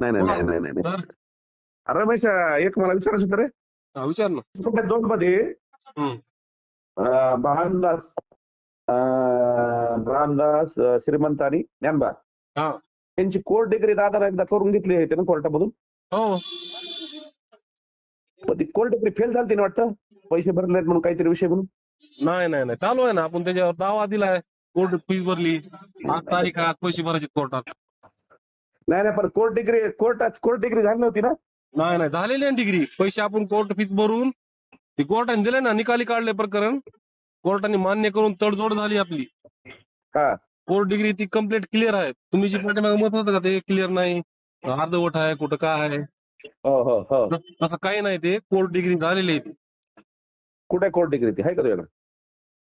नाही नाही नाही नाही नाही तर? अरे रमेश एक मला विचारायचं होतं रे. हा, विचार ना. दोन मध्ये हम्म. अं, भानदास अं, भानदास अं, श्रीमंत आणि ज्ञानबा हा. त्यांची कोर्ट डिग्री दादा एकदा करून घेतली आहे ना कोर्टामधून. हो. पण ती कोर्ट डिग्री फेल झाली ना वाटतं? पैसे भरलेत म्हणून काहीतरी विषय म्हणून? नाही नाही नाही. चालू आहे ना. आपण त्याच्यावर दावा दिलाय. कोर्ट फीस भरली. आज तारीख पैसे भरायचे कोर्टात. नाही नाही पण कोर्ट डिग्री कोर्टात कोर्ट डिग्री झाली नव्हती ना? नाही नाही झालेली आहे डिग्री पैसे आपण कोर्ट फीस भरून ती कोर्टाने दिले ना निकाली काढले प्रकरण. कोर्टाने मान्य करून तडजोड झाली आपली. हा. कोर्ट डिग्री ती कंप्लीट क्लिअर आहे. तुम्ही जी पाठीमागे मत होतं का ते क्लिअर नाही. अर्धवट आहे कुठं काय आहे. हो हो हो. तस- तसं काही नाही ते. कोर्ट डिग्री झालेली आहे ती. कुठे कोर्ट डिग्री ती? आहे का तुझ्याकडे?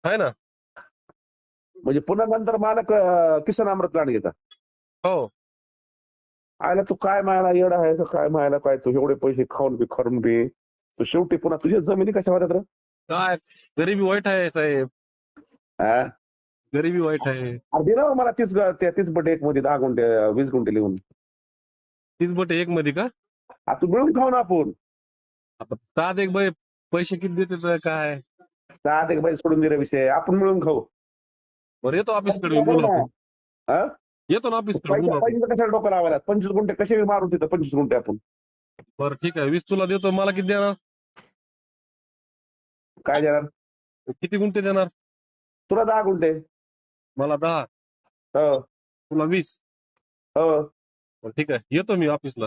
आहे ना. म्हणजे पुन्हा नंतर मालक किसन अमृत लांड घेता हो. आयला तू काय मायला येडा आहे काय मायला काय तू? एवढे पैसे खाऊन बी खरून बी. तू शेवटी पुन्हा तुझ्या जमिनी कशा रे? काय? गरिबी वाईट आहे साहेब. हा? गरिबी वाईट आहे. अरे दे ना मला तीस ग- त्या तीस बटे एक मध्ये दहा गुंठे वीस गुंठे लिहून. तीस बटे एक मध्ये का? आ, तू मिळून खाऊ ना आपण. आता सात एक बाई पैसे किती देते तर काय? सात एक बाई सोडून दिला विषय. आपण मिळून खाऊ. बरं येतो ऑफिसकडे बोलू आपण. हा? येतो ना ऑफिस कशाला डोकं लावायला? पंचवीस गुंठे कसे मारून तिथं? पंचवीस गुंठे आपण. बरं ठीक आहे. वीस तुला देतो. मला किती देणार? काय देणार? किती गुंठे देणार? तुला दहा गुंठे. मला दहा. हो. तुला वीस. हो. बरं, ठीक आहे. येतो मी ऑफिसला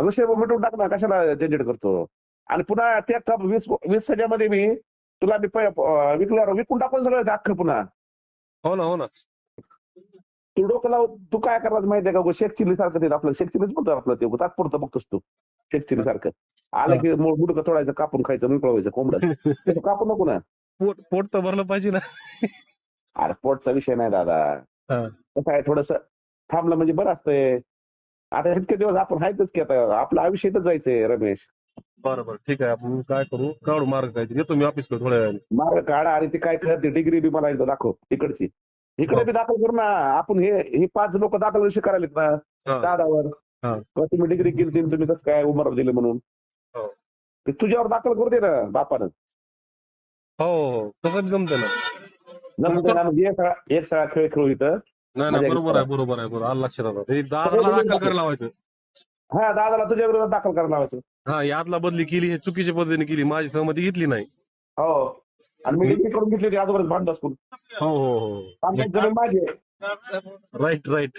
विषय मिटून टाक ना. कशाला झंझट करतो? आणि पुन्हा त्या कप वीस वीस सजामध्ये मी तुला मी विकल्यावर विकून टाकून सगळं ते अख्खं पुन्हा. हो ना हो ना. तू डोकं लाव तू काय करायचं माहितीये का शेख चिल्ली सारखं ते आपलं शेख चिल्लीच म्हणतो आपलं ते तात्पुरतं बघतोस तू. शेख चिल्ली सारखं. आलं की मुडकं तोडायचं कापून खायचं मोकळं व्हायचं कोंबडं. कापू नको ना. पोट पोट तर भरलं पाहिजे ना. अरे पोटचा विषय नाही दादा. हा. कसं आहे थोडस थांबलं म्हणजे बरं असतंय. आता इतके दिवस आपण आहेतच की आता आपलं आयुष्य इथंच जायचंय रमेश. बरं बरं ठीक आहे. आपण काय करू? काढू मार्ग काहीतरी. येतो मी ऑफिस थोड्या वेळाने. मार्ग काढा आणि ती काय करते डिग्री बी मला एकदा दाखव इकडची. इकडे हो. बी दाखल करू ना. आपण हे हे पाच लोक दाखल कशी करायलेत ना? हा. दादावर. हा. किंवा तुम्ही डिग्री केली तुम्ही कसं काय उमर दिले म्हणून. ते तुझ्यावर दाखल करू दे ना बापानं. हो हो तसं जमतं ना. मग एक सगळा खेळ खेळू इथं. नाही. बरोबर आहे बरोबर आहे बरोबर आलं लक्षात आलं दादाला दाखल करायला लावायचं. हा दादाला तुझ्या विरोधात दाखल करायला लावायचं. हा यातला बदली केली हे चुकीच्या पद्धतीने केली माझी सहमती घेतली नाही. हो. आणि मी डिग्री करून घेतली ती अगोदरच भांडत असतो हो हो हो. पाच जमीन माझी आहे. राईट राईट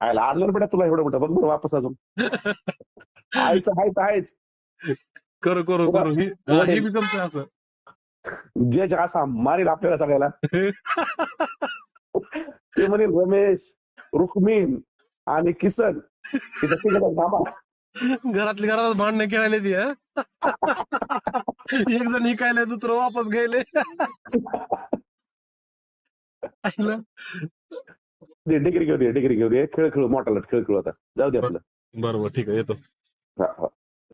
आयला बेटा तुला एवढं मोठं. बघ बरं वापस अजून. आईचं आहे तर आहेच. करू करू करू. ही हा, हे बी जमतंय असं. जे जे असा मारेल आपल्याला सगळ्याला. ते म्हणेल रमेश रुक्मिन आणि किसन घरातली घरात भांडणं खेळायला ती हा? एक जण इकायला दुसरं वापस गेले डिग्री घेऊ दे डिग्री घेऊ दे. खेळ खेळू मोठा खेळ खेळू आता. जाऊ दे आपलं. बरोबर ठीक आहे येतो. हा, हा.